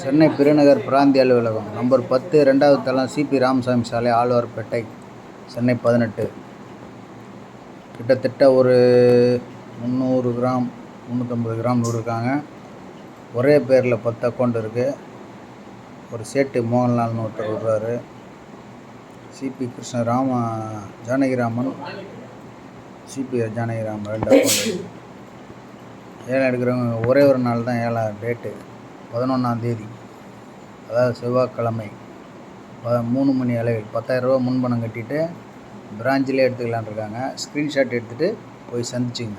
சென்னை பெருநகர் பிராந்திய அலுவலகம் நம்பர் பத்து ரெண்டாவது தளம் சிபி ராமசாமி சாலை ஆழ்வார்பேட்டை சென்னை பதினெட்டு. கிட்டத்தட்ட ஒரு முந்நூறு கிராம் முந்நூற்றம்பது கிராம் இருக்காங்க. ஒரே பேரில் பத்து அக்கௌண்ட் இருக்குது ஒரு சேட்டு மோகன்லால்னு ஒருத்தர் விடுறாரு. சிபி கிருஷ்ணராம ஜானகிராமன். சிபி ஜானகிராமன் ரெண்டு அக்கௌண்ட் ஏழை எடுக்கிறவங்க ஒரே ஒரு நாள் தான் ஏழா டேட்டு பதினொன்றாந்தேதி அதாவது செவ்வாய்க்கிழமை ப மூணு மணி அளவில் பத்தாயிரரூபா முன்பணம் கட்டிட்டு பிரான்ச்சிலே எடுத்துக்கலான்னு இருக்காங்க. ஸ்க்ரீன்ஷாட் எடுத்துகிட்டு போய் சந்திச்சுங்க.